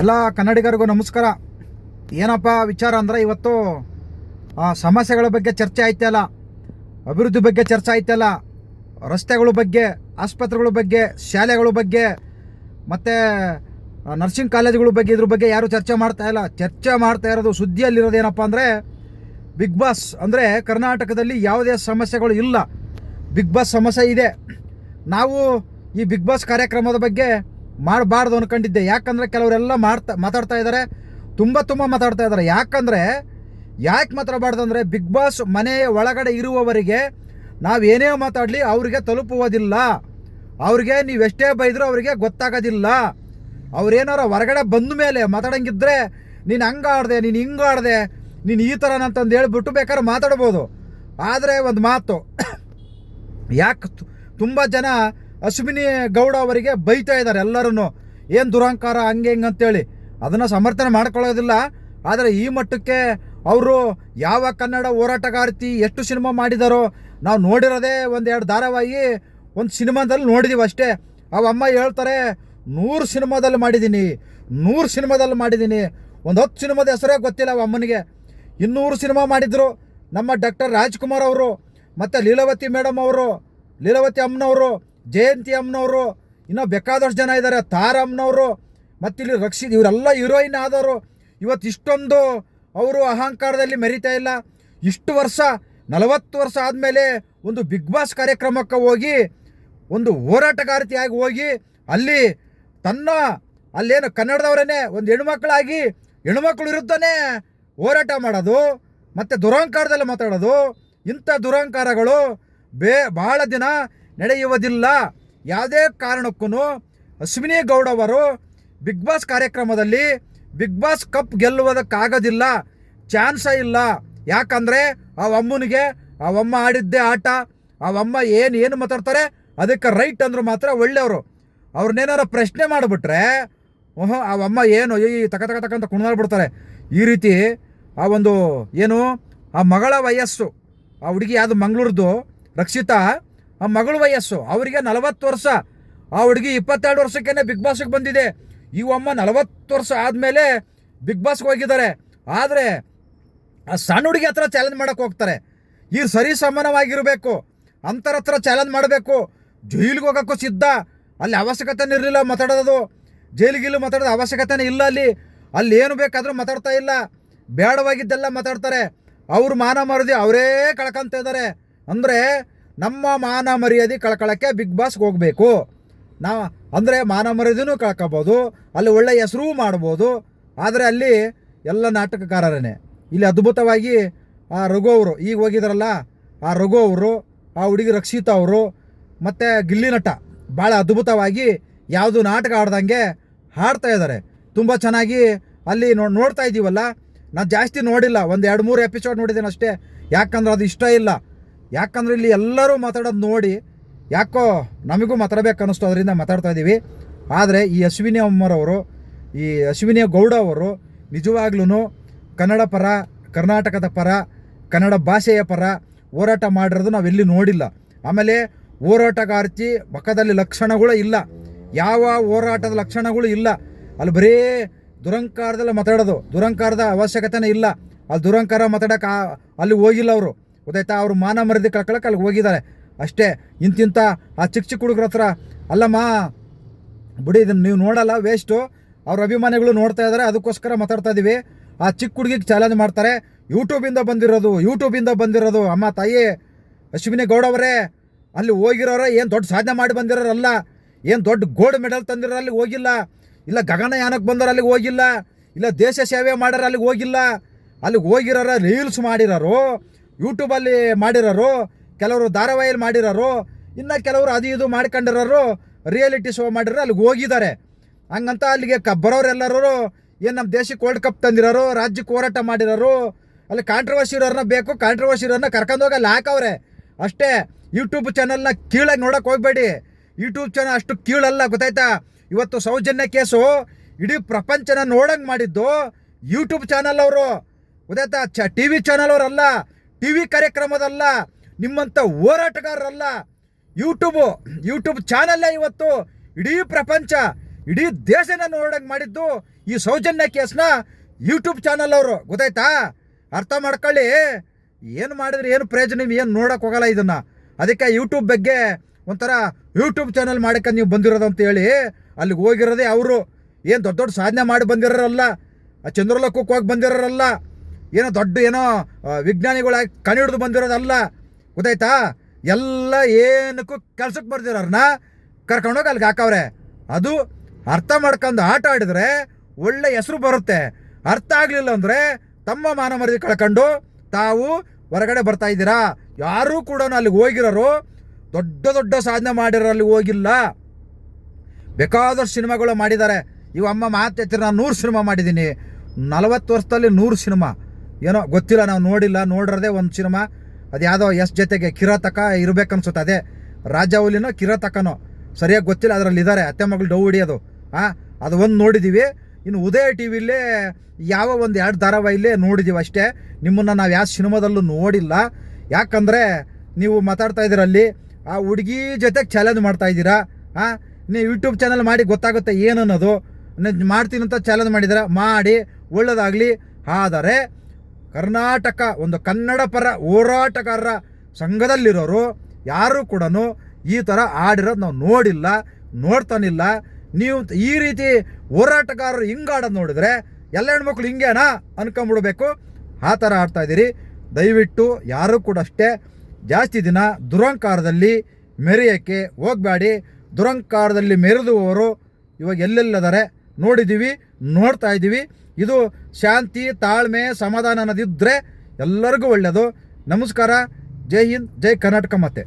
ಎಲ್ಲ ಕನ್ನಡಿಗರಿಗೂ ನಮಸ್ಕಾರ. ಏನಪ್ಪ ವಿಚಾರ ಅಂದರೆ ಇವತ್ತು ಸಮಸ್ಯೆಗಳ ಬಗ್ಗೆ ಚರ್ಚೆ ಆಯ್ತಲ್ಲ ಅಭಿವೃದ್ಧಿ ಬಗ್ಗೆ ಚರ್ಚೆ ಆಯ್ತಲ್ಲ ರಸ್ತೆಗಳ ಬಗ್ಗೆ, ಆಸ್ಪತ್ರೆಗಳ ಬಗ್ಗೆ, ಶಾಲೆಗಳ ಬಗ್ಗೆ, ಮತ್ತು ನರ್ಸಿಂಗ್ ಕಾಲೇಜುಗಳ ಬಗ್ಗೆ, ಇದ್ರ ಬಗ್ಗೆ ಯಾರೂ ಚರ್ಚೆ ಮಾಡ್ತಾ ಇಲ್ಲ. ಚರ್ಚೆ ಮಾಡ್ತಾ ಇರೋದು ಸುದ್ದಿಯಲ್ಲಿರೋದು ಏನಪ್ಪ ಅಂದರೆ, ಬಿಗ್ ಬಾಸ್ ಅಂದರೆ ಕರ್ನಾಟಕದಲ್ಲಿ ಯಾವುದೇ ಸಮಸ್ಯೆಗಳು ಇಲ್ಲ. ಬಿಗ್ ಬಾಸ್ ಸಮಸ್ಯೆ ಇದೆ. ನಾವು ಈ ಬಿಗ್ ಬಾಸ್ ಕಾರ್ಯಕ್ರಮದ ಬಗ್ಗೆ ಮಾಡಬಾರ್ದು ಅನ್ಕೊಂಡಿದ್ದೆ. ಯಾಕಂದರೆ ಕೆಲವರೆಲ್ಲ ಮಾಡ್ತಾ, ಮಾತಾಡ್ತಾ ಇದ್ದಾರೆ ತುಂಬ ತುಂಬ ಮಾತಾಡ್ತಾ ಇದ್ದಾರೆ ಯಾಕಂದರೆ ಯಾಕೆ ಮಾತಾಡಬಾರ್ದು ಅಂದರೆ ಬಿಗ್ ಬಾಸ್ ಮನೆಯ ಒಳಗಡೆ ಇರುವವರಿಗೆ ನಾವು ಏನೇ ಮಾತಾಡಲಿ ಅವರಿಗೆ ತಲುಪುವುದಿಲ್ಲ. ಅವ್ರಿಗೆ ಎಷ್ಟೇ ಬೈದರೂ ಅವರಿಗೆ ಗೊತ್ತಾಗೋದಿಲ್ಲ. ಅವ್ರೇನಾರ ಹೊರಗಡೆ ಬಂದ ಮೇಲೆ ಮಾತಾಡಂಗಿದ್ರೆ, ನೀನು ಹಂಗಾಡ್ದೆ ನೀನು ಹಿಂಗಾಡ್ದೆ ನೀನು ಈ ಥರನಂತಂದು ಹೇಳ್ಬಿಟ್ಟು ಬೇಕಾದ್ರೆ ಮಾತಾಡ್ಬೋದು. ಆದರೆ ಒಂದು ಮಾತು, ಯಾಕೆ ತುಂಬ ಜನ ಅಶ್ವಿನಿ ಗೌಡ ಅವರಿಗೆ ಬೈತಾ ಇದ್ದಾರೆ ಎಲ್ಲರೂ ಏನು ದುರಹಂಕಾರ, ಹಂಗೆ ಹಿಂಗೆ ಅಂತೇಳಿ. ಅದನ್ನು ಸಮರ್ಥನೆ ಮಾಡ್ಕೊಳ್ಳೋದಿಲ್ಲ. ಆದರೆ ಈ ಮಟ್ಟಕ್ಕೆ ಅವರು ಯಾವ ಕನ್ನಡ ಹೋರಾಟಗಾರ್ತಿ ಎಷ್ಟು ಸಿನಿಮಾ ಮಾಡಿದಾರೋ, ನಾವು ನೋಡಿರೋದೇ ಎರಡು ಧಾರಾವಾಹಿ, ಒಂದು ಸಿನಿಮಾದಲ್ಲಿ ನೋಡಿದೀವಿ ಅಷ್ಟೇ. ಅವಮ್ಮ ಹೇಳ್ತಾರೆ, ನೂರು ಸಿನಿಮಾದಲ್ಲಿ ಮಾಡಿದ್ದೀನಿ ನೂರು ಸಿನಿಮಾದಲ್ಲಿ ಮಾಡಿದ್ದೀನಿ ಒಂದು ಹತ್ತು ಸಿನಿಮಾದ ಹೆಸರೇ ಗೊತ್ತಿಲ್ಲ ಅವ ಅಮ್ಮನಿಗೆ. ಇನ್ನೂರು ಸಿನಿಮಾ ಮಾಡಿದ್ರು ನಮ್ಮ ಡಾಕ್ಟರ್ ರಾಜ್ಕುಮಾರ್ ಅವರು, ಮತ್ತು ಲೀಲಾವತಿ ಮೇಡಮ್ ಅವರು, ಲೀಲಾವತಿ ಅಮ್ಮನವರು ಜಯಂತಿ ಅಮ್ಮನವರು, ಇನ್ನೂ ಬೇಕಾದಷ್ಟು ಜನ ಇದ್ದಾರೆ ತಾರಮ್ಮನವರು ಮತ್ತು ಇಲ್ಲಿ ರಕ್ಷಿತ್, ಇವರೆಲ್ಲ ಹೀರೋಯಿನ್ ಆದವರು. ಇವತ್ತು ಇಷ್ಟೊಂದು ಅವರು ಅಹಂಕಾರದಲ್ಲಿ ಮೆರಿತಾ ಇಲ್ಲ. ಇಷ್ಟು ವರ್ಷ, ನಲವತ್ತು ವರ್ಷ ಆದಮೇಲೆ ಒಂದು ಬಿಗ್ ಬಾಸ್ ಕಾರ್ಯಕ್ರಮಕ್ಕೆ ಹೋಗಿ, ಒಂದು ಹೋರಾಟಗಾರತಿಯಾಗಿ ಹೋಗಿ, ಅಲ್ಲಿ ತನ್ನ, ಅಲ್ಲೇನು ಕನ್ನಡದವರೇ ಒಂದು ಹೆಣ್ಮಕ್ಳಾಗಿ, ಹೆಣ್ಮಕ್ಳು ವಿರುದ್ಧನೇ ಹೋರಾಟ ಮಾಡೋದು, ಮತ್ತು ದುರಹಂಕಾರದಲ್ಲಿ ಮಾತಾಡೋದು, ಇಂಥ ದುರಹಂಕಾರಗಳು ಬೇ ಭಾಳ ದಿನ ನಡೆಯುವುದಿಲ್ಲ. ಯಾವುದೇ ಕಾರಣಕ್ಕೂ ಅಶ್ವಿನಿ ಗೌಡ ಅವರು ಬಿಗ್ ಬಾಸ್ ಕಾರ್ಯಕ್ರಮದಲ್ಲಿ ಬಿಗ್ ಬಾಸ್ ಕಪ್ ಗೆಲ್ಲುವುದಕ್ಕಾಗೋದಿಲ್ಲ. ಚಾನ್ಸೇ ಇಲ್ಲ. ಯಾಕಂದರೆ ಆ ಅಮ್ಮನಿಗೆ, ಆ ಅಮ್ಮ ಆಡಿದ್ದೇ ಆಟ, ಆ ಅಮ್ಮ ಏನು ಏನು ಮಾತಾಡ್ತಾರೆ, ಅದಕ್ಕೆ ರೈಟ್ ಅಂದರು ಮಾತ್ರ ಒಳ್ಳೆಯವರು. ಅವ್ರನ್ನೇನಾರ ಪ್ರಶ್ನೆ ಮಾಡಿಬಿಟ್ರೆ, ಓಹೋ, ಆ ಅಮ್ಮ ಏನು ಈ ತಕ ತಕ ಅಂತ ಕುಣಿದಾಡ್ಬಿಡ್ತಾರೆ. ಈ ರೀತಿ ಆ ಒಂದು ಏನು, ಆ ಮಗಳ ವಯಸ್ಸು, ಆ ಹುಡುಗಿ ಯಾವುದು ಮಂಗಳೂರ್ದು, ರಕ್ಷಿತಾ ಆ ಮಗಳು ವಯಸ್ಸು, ಅವರಿಗೆ ನಲವತ್ತು ವರ್ಷ. ಆ ಹುಡುಗಿ ಇಪ್ಪತ್ತೆರಡು ವರ್ಷಕ್ಕೇನೆ ಬಿಗ್ ಬಾಸ್ಗೆ ಬಂದಿದೆ. ಈ ಅಮ್ಮ ನಲವತ್ತು ವರ್ಷ ಆದಮೇಲೆ ಬಿಗ್ ಬಾಸ್ಗೆ ಹೋಗಿದ್ದಾರೆ. ಆದರೆ ಆ ಸಣ್ಣ ಹುಡುಗಿ ಹತ್ರ ಚಾಲೆಂಜ್ ಮಾಡೋಕೆ ಹೋಗ್ತಾರೆ. ಈ ಸರಿ ಸಮಾನವಾಗಿರಬೇಕು ಅಂತರ ಹತ್ರ ಚಾಲೆಂಜ್ ಮಾಡಬೇಕು. ಜೈಲಿಗೆ ಹೋಗೋಕ್ಕೂ ಸಿದ್ಧ. ಅಲ್ಲಿ ಅವಶ್ಯಕತೆ ಇರಲಿಲ್ಲ ಮಾತಾಡೋದು. ಜೈಲಿಗಿಲ್ಲ ಮಾತಾಡೋದು ಅವಶ್ಯಕತೆನೇ ಇಲ್ಲ ಅಲ್ಲಿ. ಅಲ್ಲಿ ಏನು ಬೇಕಾದರೂ ಮಾತಾಡ್ತಾ ಇಲ್ಲ. ಬೇಡವಾಗಿದ್ದೆಲ್ಲ ಮಾತಾಡ್ತಾರೆ. ಅವ್ರ ಮಾನ ಮರದಿ ಅವರೇ ಕಳ್ಕೊತ ಇದ್ದಾರೆ. ಅಂದರೆ ನಮ್ಮ ಮಾನ ಮರ್ಯಾದೆ ಕಳ್ಕೊಳ್ಳೋಕ್ಕೆ ಬಿಗ್ ಬಾಸ್ಗೆ ಹೋಗಬೇಕು. ನಾ, ಅಂದರೆ ಮಾನ ಮರ್ಯಾದೆನೂ ಕಳ್ಕೊಬೋದು, ಅಲ್ಲಿ ಒಳ್ಳೆಯ ಹೆಸರು ಮಾಡ್ಬೋದು, ಆದರೆ ಅಲ್ಲಿ ಎಲ್ಲ ನಾಟಕಕಾರರೇ ಇಲ್ಲಿ ಅದ್ಭುತವಾಗಿ ಆ ರಘು ಅವರು, ಈಗ ಹೋಗಿದ್ರಲ್ಲ, ಆ ರಘು ಅವರು, ಆ ಹುಡುಗಿ ರಕ್ಷಿತಾ ಅವರು, ಮತ್ತು ಗಿಲ್ಲಿ ನಟ, ಭಾಳ ಅದ್ಭುತವಾಗಿ ಯಾವುದು ನಾಟಕ ಆಡ್ದಂಗೆ ಹಾಡ್ತಾ ಇದ್ದಾರೆ ತುಂಬ ಚೆನ್ನಾಗಿ ಅಲ್ಲಿ ನೋ, ನೋಡ್ತಾ ಇದ್ದೀವಲ್ಲ ನಾನು ಜಾಸ್ತಿ ನೋಡಿಲ್ಲ ಒಂದು ಎರಡು ಮೂರು ಎಪಿಸೋಡ್ ನೋಡಿದ್ದೀನಿ ಅಷ್ಟೇ ಯಾಕಂದ್ರೆ ಅದು ಇಷ್ಟ ಇಲ್ಲ. ಯಾಕಂದ್ರೆ ಇಲ್ಲಿ ಎಲ್ಲರೂ ಮಾತಾಡೋದು ನೋಡಿ ಯಾಕೋ ನಮಗೂ ಮಾತಾಡಬೇಕು ಅನ್ನಿಸ್ತು, ಅದರಿಂದ ಮಾತಾಡ್ತಾ ಇದ್ದೀವಿ ಆದರೆ ಈ ಅಶ್ವಿನಿ ಅಮ್ಮರವರು, ಈ ಅಶ್ವಿನಿ ಗೌಡ ಅವರು ನಿಜವಾಗ್ಲೂ ಕನ್ನಡ ಪರ, ಕರ್ನಾಟಕದ ಪರ, ಕನ್ನಡ ಭಾಷೆಯ ಪರ ಹೋರಾಟ ಮಾಡಿರೋದು ನಾವೆಲ್ಲಿ ನೋಡಿಲ್ಲ. ಆಮೇಲೆ ಹೋರಾಟಗಾರ್ತಿ ಪಕ್ಕದಲ್ಲಿ ಲಕ್ಷಣಗಳು ಇಲ್ಲ. ಯಾವ ಹೋರಾಟದ ಲಕ್ಷಣಗಳು ಇಲ್ಲ. ಅಲ್ಲಿ ಬರೀ ದುರಂಕಾರದಲ್ಲಿ ಮಾತಾಡೋದು, ದುರಂಕಾರದ ಅವಶ್ಯಕತೆನೇ ಇಲ್ಲ. ಅಲ್ಲಿ ದುರಂಕಾರ ಮಾತಾಡೋಕೆ ಅಲ್ಲಿ ಹೋಗಿಲ್ಲ ಅವರು. ಗೊತ್ತಾಯ್ತಾ ಅವರು ಮಾನ ಮರ್ಯಾದೆ ಕಳ್ಕೊಳಕ್ಕೆ ಅಲ್ಲಿಗೆ ಹೋಗಿದ್ದಾರೆ. ಅಷ್ಟೇ ಇಂತಿಂಥ ಆ ಚಿಕ್ಕ ಚಿಕ್ಕ ಹುಡುಗರ ಹತ್ರ, ಅಲ್ಲಮ್ಮ, ಬಿಡಿ ಇದನ್ನು ನೀವು ನೋಡಲ್ಲ ವೇಸ್ಟು ಅವ್ರ ಅಭಿಮಾನಿಗಳು ನೋಡ್ತಾ ಇದ್ದಾರೆ, ಅದಕ್ಕೋಸ್ಕರ ಮಾತಾಡ್ತಾ ಇದ್ದೀವಿ ಆ ಚಿಕ್ಕ ಹುಡುಗಿಗೆ ಚಾಲೆಂಜ್ ಮಾಡ್ತಾರೆ. ಯೂಟ್ಯೂಬಿಂದ ಬಂದಿರೋದು ಯೂಟ್ಯೂಬಿಂದ ಬಂದಿರೋದು. ಅಮ್ಮ, ತಾಯಿ, ಅಶ್ವಿನಿ ಗೌಡ ಅವರೇ, ಅಲ್ಲಿ ಹೋಗಿರೋರೇ, ಏನು ದೊಡ್ಡ ಸಾಧನೆ ಮಾಡಿ ಬಂದಿರೋರಲ್ಲ. ಏನು ದೊಡ್ಡ ಗೋಲ್ಡ್ ಮೆಡಲ್ ತಂದಿರೋ ಅಲ್ಲಿಗೆ ಹೋಗಿಲ್ಲ. ಇಲ್ಲ ಗಗನಯಾನಕ್ಕೆ ಬಂದವರು ಅಲ್ಲಿಗೆ ಹೋಗಿಲ್ಲ. ಇಲ್ಲ ದೇಶ ಸೇವೆ ಮಾಡೋರು ಅಲ್ಲಿಗೆ ಹೋಗಿಲ್ಲ. ಅಲ್ಲಿಗೆ ಹೋಗಿರೋರ ರೀಲ್ಸ್ ಮಾಡಿರೋರು. ಯೂಟ್ಯೂಬಲ್ಲಿ ಮಾಡಿರೋರು, ಕೆಲವರು ಧಾರಾವಾಹಿಯಲ್ಲಿ ಮಾಡಿರೋರು, ಇನ್ನು ಕೆಲವರು ಅದು ಇದು ಮಾಡ್ಕೊಂಡಿರೋರು ರಿಯಾಲಿಟಿ ಶೋ ಮಾಡಿರೋ ಅಲ್ಲಿಗೆ ಹೋಗಿದ್ದಾರೆ. ಹಂಗಂತ ಅಲ್ಲಿಗೆ ಕ, ಬರೋರೆಲ್ಲರೂ ಏನು ನಮ್ಮ ದೇಶಕ್ಕೆ ವರ್ಲ್ಡ್ ಕಪ್ ತಂದಿರೋರು ರಾಜ್ಯಕ್ಕೆ ಹೋರಾಟ ಮಾಡಿರೋರು, ಅಲ್ಲಿ ಕಾಂಟ್ರವರ್ಸಿ ಇರೋರನ್ನ ಬೇಕು ಕಾಂಟ್ರವರ್ಸಿ ಇರೋರನ್ನ ಕರ್ಕೊಂಡೋಗಿ ಅಲ್ಲಿ ಹಾಕವ್ರೆ ಅಷ್ಟೇ ಯೂಟ್ಯೂಬ್ ಚಾನಲ್ನ ಕೀಳಾಗಿ ನೋಡೋಕೆ ಹೋಗಬೇಡಿ. ಯೂಟ್ಯೂಬ್ ಚಾನಲ್ ಅಷ್ಟು ಕೀಳಲ್ಲ, ಗೊತ್ತಾಯ್ತಾ? ಇವತ್ತು ಸೌಜನ್ಯ ಕೇಸು, ಇಡೀ ಪ್ರಪಂಚನ ನೋಡಂಗೆ ಮಾಡಿದ್ದು ಯೂಟ್ಯೂಬ್ ಚಾನಲ್ ಅವರು. ಗೊತ್ತಾಯ್ತಾ? ಚ ಟಿ ವಿ ಚಾನಲ್ ಅವರಲ್ಲ. ಟಿ ವಿ ಕಾರ್ಯಕ್ರಮದಲ್ಲ ನಿಮ್ಮಂಥ ಹೋರಾಟಗಾರರಲ್ಲ ಯೂಟ್ಯೂಬು ಯೂಟ್ಯೂಬ್ ಚಾನಲ್ಲೇ ಇವತ್ತು ಇಡೀ ಪ್ರಪಂಚ, ಇಡೀ ದೇಶನ ನೋಡೋಕೆ ಮಾಡಿದ್ದು ಈ ಸೌಜನ್ಯ ಕೇಸ್ನ ಯೂಟ್ಯೂಬ್ ಚಾನಲ್ ಅವರು. ಗೊತ್ತಾಯ್ತಾ? ಅರ್ಥ ಮಾಡ್ಕೊಳ್ಳಿ. ಏನು ಮಾಡಿದ್ರೆ ಏನು ಪ್ರಯೋಜನ, ಏನು ನೋಡೋಕೆ ಹೋಗಲ್ಲ ಇದನ್ನು. ಅದಕ್ಕೆ ಯೂಟ್ಯೂಬ್ ಬಗ್ಗೆ ಒಂಥರ ಯೂಟ್ಯೂಬ್ ಚಾನಲ್ ಮಾಡಕ್ಕೆ ನೀವು ಬಂದಿರೋದು ಅಂತ ಹೇಳಿ, ಅಲ್ಲಿಗೆ ಹೋಗಿರೋದೇ ಅವರು. ಏನು ದೊಡ್ಡ ದೊಡ್ಡ ಸಾಧನೆ ಮಾಡಿ ಬಂದಿರೋರಲ್ಲ, ಆ ಚಂದ್ರಲೋಕಕ್ಕೆ ಹೋಗಿ ಬಂದಿರೋರಲ್ಲ ಏನೋ ದೊಡ್ಡ ಏನೋ ವಿಜ್ಞಾನಿಗಳ ವಿಜ್ಞಾನಿಗಳಾಗಿ ಕಣಿಡಿದು ಬಂದಿರೋದಲ್ಲ, ಗೊತ್ತಾಯ್ತಾ? ಎಲ್ಲ ಏನಕ್ಕೂ ಕೆಲ್ಸಕ್ಕೆ ಬರ್ದಿರೋರ್ನ ಕರ್ಕೊಂಡೋಗಿ ಅಲ್ಲಿಗೆ ಹಾಕವ್ರೆ. ಅದು ಅರ್ಥ ಮಾಡ್ಕೊಂಡು ಆಟ ಆಡಿದ್ರೆ ಒಳ್ಳೆ ಹೆಸರು ಬರುತ್ತೆ. ಅರ್ಥ ಆಗಲಿಲ್ಲ ಅಂದರೆ ತಮ್ಮ ಮಾನ ಮರ್ಯಾದೆ ಕಳ್ಕೊಂಡು ತಾವು ಹೊರಗಡೆ ಬರ್ತಾ ಇದ್ದೀರಾ? ಯಾರೂ ಕೂಡ ಅಲ್ಲಿಗೆ ಹೋಗಿರೋರು ದೊಡ್ಡ ದೊಡ್ಡ ಸಾಧನೆ ಮಾಡಿರೋ ಅಲ್ಲಿ ಹೋಗಿಲ್ಲ. ಬೇಕಾದಷ್ಟು ಸಿನಿಮಾಗಳು ಮಾಡಿದ್ದಾರೆ. ಇವು ಅಮ್ಮ ಮಾತೆತ್ತಿರ ನಾನು ನೂರು ಸಿನಿಮಾ ಮಾಡಿದ್ದೀನಿ. ನಲವತ್ತು ವರ್ಷದಲ್ಲಿ ನೂರು ಸಿನಿಮಾ. ಏನೋ ಗೊತ್ತಿಲ್ಲ, ನಾವು ನೋಡಿಲ್ಲ, ನೋಡಿರೋದೇ ಒಂದು ಸಿನಿಮಾ. ಅದು ಯಾವುದೋ ಎಸ್ ಜೊತೆಗೆ ಕಿರತಕ ಇರಬೇಕನ್ಸುತ್ತೆ, ಅದೇ. ರಾಜಾವಲಿನೋ ಕಿರಾತಕನೋ, ಸರಿಯಾಗಿ ಗೊತ್ತಿಲ್ಲ, ಅದರಲ್ಲಿ ಇದ್ದಾರೆ ಅತ್ತೆ ಮಗಳು ಡೌ ಹಿಡಿಯೋದು. ಹಾಂ ಅದು ಒಂದು ನೋಡಿದ್ದೀವಿ ಇನ್ನು ಉದಯ ಟಿ ವಿಲಿ ಯಾವ ಒಂದು ಎರಡು ಧಾರಾವಾಹಿಲೇ ನೋಡಿದ್ದೀವಿ ಅಷ್ಟೇ. ನಿಮ್ಮನ್ನು ನಾವು ಯಾವ ಸಿನಿಮಾದಲ್ಲೂ ನೋಡಿಲ್ಲ. ಯಾಕಂದರೆ ನೀವು ಮಾತಾಡ್ತಾ ಇದ್ದೀರಲ್ಲಿ ಆ ಹುಡುಗಿ ಜೊತೆಗೆ ಚಾಲೆಂಜ್ ಮಾಡ್ತಾ ಇದ್ದೀರಾ ಹಾಂ ನೀವು ಯೂಟ್ಯೂಬ್ ಚಾನಲ್ ಮಾಡಿ ಗೊತ್ತಾಗುತ್ತೆ ಏನನ್ನೋದು. ಮಾಡ್ತೀನಿ ಅಂತ ಚಾಲೆಂಜ್ ಮಾಡಿದ್ದೀರಾ ಮಾಡಿ, ಒಳ್ಳೇದಾಗಲಿ. ಆದರೆ ಕರ್ನಾಟಕ ಒಂದು ಕನ್ನಡ ಪರ ಹೋರಾಟಗಾರರ ಸಂಘದಲ್ಲಿರೋರು ಯಾರೂ ಕೂಡ ಈ ಥರ ಆಡಿರೋದು ನಾವು ನೋಡಿಲ್ಲ, ನೋಡ್ತಾನಿಲ್ಲ. ನೀವು ಈ ರೀತಿ ಹೋರಾಟಗಾರರು ಹಿಂಗಾಡೋದು ನೋಡಿದ್ರೆ ಎಲ್ಲ ಹೆಣ್ಮಕ್ಳು ಹಿಂಗೇನಾ ಅನ್ಕೊಂಬಿಡ್ಬೇಕು. ಆ ಥರ ಆಡ್ತಾ ಇದ್ದೀರಿ. ದಯವಿಟ್ಟು ಯಾರೂ ಕೂಡ ಅಷ್ಟೇ ಜಾಸ್ತಿ ದಿನ ದುರಂಕಾರದಲ್ಲಿ ಮೆರೆಯೋಕ್ಕೆ ಹೋಗಬೇಡಿ. ದುರಂಕಾರದಲ್ಲಿ ಮೆರೆದುವವರು ಇವಾಗ ಎಲ್ಲೆಲ್ಲದಾರೆ ನೋಡಿದ್ದೀವಿ, ನೋಡ್ತಾ ಇದ್ದೀವಿ. ಇದು ಶಾಂತಿ ತಾಳ್ಮೆ ಸಮಾಧಾನ ಅನ್ನೋದಿದ್ದರೆ ಎಲ್ಲರಿಗೂ ಒಳ್ಳೆಯದು. ನಮಸ್ಕಾರ. ಜೈ ಹಿಂದ್ ಜೈ ಕರ್ನಾಟಕ ಮತ್ತೆ